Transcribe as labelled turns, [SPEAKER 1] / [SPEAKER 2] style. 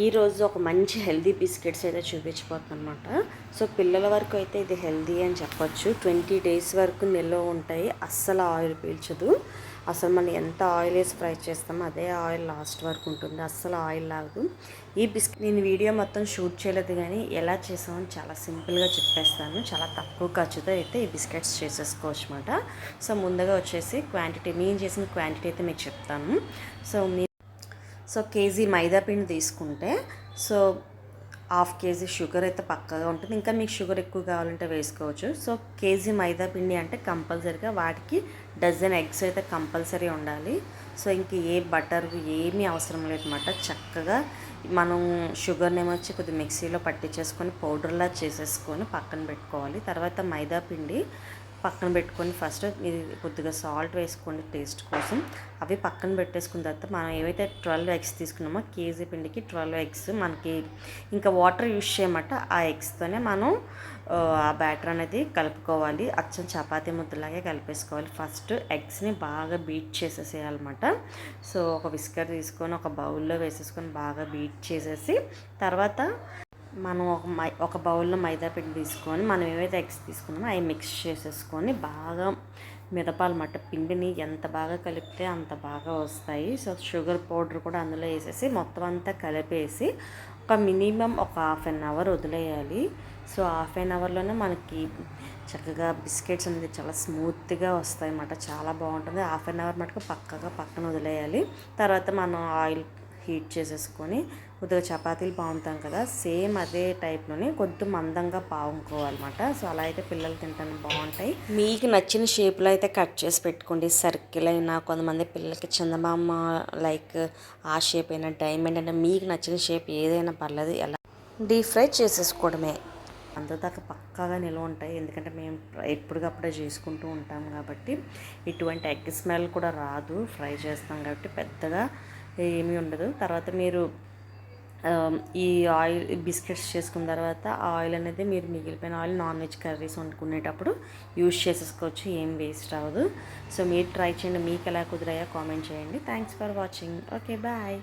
[SPEAKER 1] ఈరోజు ఒక మంచి హెల్దీ బిస్కెట్స్ అయితే చూపించబోతున్నాను అనమాట సో పిల్లల వరకు అయితే ఇది హెల్దీ అని చెప్పొచ్చు. ట్వంటీ డేస్ వరకు నిల్వ ఉంటాయి. అస్సలు ఆయిల్ పీల్చదు. అసలు మనం ఎంత ఆయిల్ వేసి ఫ్రై చేస్తామో అదే ఆయిల్ లాస్ట్ వరకు ఉంటుంది. అస్సలు ఆయిల్ లాగదు. ఈ బిస్కెట్ నేను వీడియో మొత్తం షూట్ చేయలేదు కానీ ఎలా చేసామని చాలా సింపుల్గా చెప్పేస్తాను. చాలా తక్కువ ఖర్చుతో అయితే ఈ బిస్కెట్స్ చేసేసుకోవచ్చు అనమాట సో ముందుగా వచ్చేసి క్వాంటిటీ నేను చేసిన క్వాంటిటీ అయితే మీకు చెప్తాను. సో మీ సో కేజీ మైదా పిండి తీసుకుంటే సో హాఫ్ కేజీ షుగర్ అయితే పక్కగా ఉంటుంది. ఇంకా మీకు షుగర్ ఎక్కువ కావాలంటే వేసుకోవచ్చు. సో కేజీ మైదా పిండి అంటే కంపల్సరీగా వాటికి డజన్ ఎగ్స్ అయితే కంపల్సరీ ఉండాలి. సో ఇంక ఏ బటర్ ఏమీ అవసరం లేదన్నమాట చక్కగా మనం షుగర్ని ఏమొచ్చి కొద్దిగా మిక్సీలో పట్టించేసుకొని పౌడర్లా చేసేసుకొని పక్కన పెట్టుకోవాలి. తర్వాత మైదా పిండి పక్కన పెట్టుకొని ఫస్ట్ ఇది కొద్దిగా సాల్ట్ వేసుకోండి టేస్ట్ కోసం. అవి పక్కన పెట్టేసుకున్న తర్వాత మనం ఏవైతే ట్వెల్వ్ ఎగ్స్ తీసుకున్నామో కేజీ పిండికి ట్వెల్వ్ ఎగ్స్ మనకి ఇంకా వాటర్ యూస్ చేయమంట. ఆ ఎగ్స్తోనే మనం ఆ బ్యాటర్ అనేది కలుపుకోవాలి. అచ్చం చపాతీ ముద్దలాగే కలిపేసుకోవాలి. ఫస్ట్ ఎగ్స్ని బాగా బీట్ చేసేసేయాలన్నమాట. సో ఒక విస్కర్ తీసుకొని ఒక బౌల్లో వేసేసుకొని బాగా బీట్ చేసేసి తర్వాత మనం ఒక మై ఒక బౌల్లో మైదా పిండి తీసుకొని మనం ఏవైతే ఎగ్స్ తీసుకున్నామో అవి మిక్స్ చేసేసుకొని బాగా మిదపాలన్నమాట పిండిని ఎంత బాగా కలిపితే అంత బాగా వస్తాయి. సో షుగర్ పౌడర్ కూడా అందులో వేసేసి మొత్తం అంతా కలిపేసి ఒక మినిమం ఒక హాఫ్ అన్ అవర్ వదిలేయాలి. సో హాఫ్ అన్ అవర్లోనే మనకి చక్కగా బిస్కెట్స్ అనేది చాలా స్మూత్గా వస్తాయి అన్నమాట. చాలా బాగుంటుంది. హాఫ్ అన్ అవర్ మటుకు పక్కగా పక్కన వదిలేయాలి. తర్వాత మనం ఆయిల్ హీట్ చేసేసుకొని కొద్దిగా చపాతీలు పాముతాం కదా సేమ్ అదే టైప్లోనే కొద్ది మందంగా పాముకోవాలన్నమాట సో అలా అయితే పిల్లలు తింటాను బాగుంటాయి. మీకు నచ్చిన షేప్లో అయితే కట్ చేసి పెట్టుకోండి. సర్కిల్ అయినా కొంతమంది పిల్లలకి చందమామ లైక్ ఆ షేప్ అయినా డైమండ్ అయినా మీకు నచ్చిన షేప్ ఏదైనా పర్లేదు ఎలా డీప్ ఫ్రై చేసేసుకోవడమే. అంతదాకా పక్కాగా నిల్వ ఉంటాయి. ఎందుకంటే మేము ఎప్పటికప్పుడే చేసుకుంటూ ఉంటాం కాబట్టి ఇటువంటి ఎగ్ స్మెల్ కూడా రాదు. ఫ్రై చేస్తాం కాబట్టి పెద్దగా ఏమీ ఉండదు. తర్వాత మీరు ఈ ఆయిల్ బిస్కెట్స్ చేసుకున్న తర్వాత ఆ ఆయిల్ అనేది మీరు మిగిలిపోయిన ఆయిల్ నాన్ వెజ్ కర్రీస్ వండుకునేటప్పుడు యూజ్ చేసేసుకోవచ్చు. ఏం వేస్ట్ అవ్వదు సో మీరు ట్రై చేయండి. మీకు ఎలా కుదిరాయో కామెంట్ చేయండి. Thanks for watching. Okay bye.